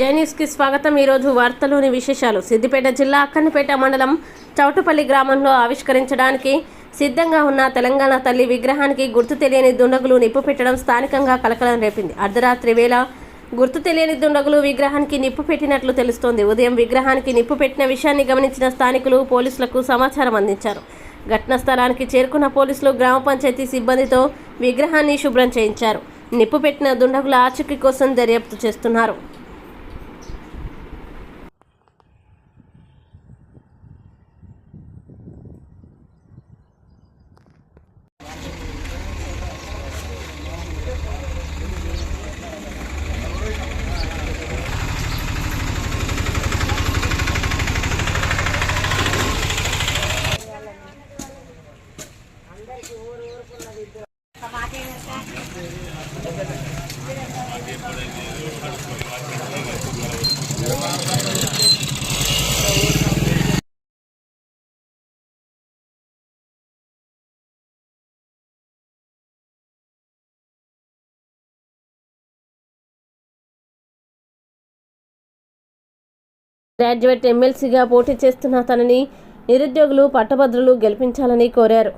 జైనీస్కి స్వాగతం. ఈరోజు వార్తలోని విశేషాలు. సిద్దిపేట జిల్లా అక్కన్నపేట మండలం చౌటుపల్లి గ్రామంలో ఆవిష్కరించడానికి సిద్ధంగా ఉన్న తెలంగాణ తల్లి విగ్రహానికి గుర్తు తెలియని దుండగులు నిప్పు పెట్టడం స్థానికంగా కలకలం రేపింది. అర్ధరాత్రి వేళ గుర్తు తెలియని దుండగులు విగ్రహానికి నిప్పు పెట్టినట్లు తెలుస్తోంది. ఉదయం విగ్రహానికి నిప్పు పెట్టిన విషయాన్ని గమనించిన స్థానికులు పోలీసులకు సమాచారం అందించారు. ఘటనా స్థలానికి చేరుకున్న పోలీసులు గ్రామ పంచాయతీ సిబ్బందితో విగ్రహాన్ని శుభ్రం చేయించారు. నిప్పు పెట్టిన దుండగుల ఆచూకీ కోసం దర్యాప్తు చేస్తున్నారు. గ్రాడ్యుయేట్ ఎమ్మెల్సీగా పోటీ చేస్తున్న తనని నిరుద్యోగులు పట్టభద్రులు గెలిపించాలని కోరారు.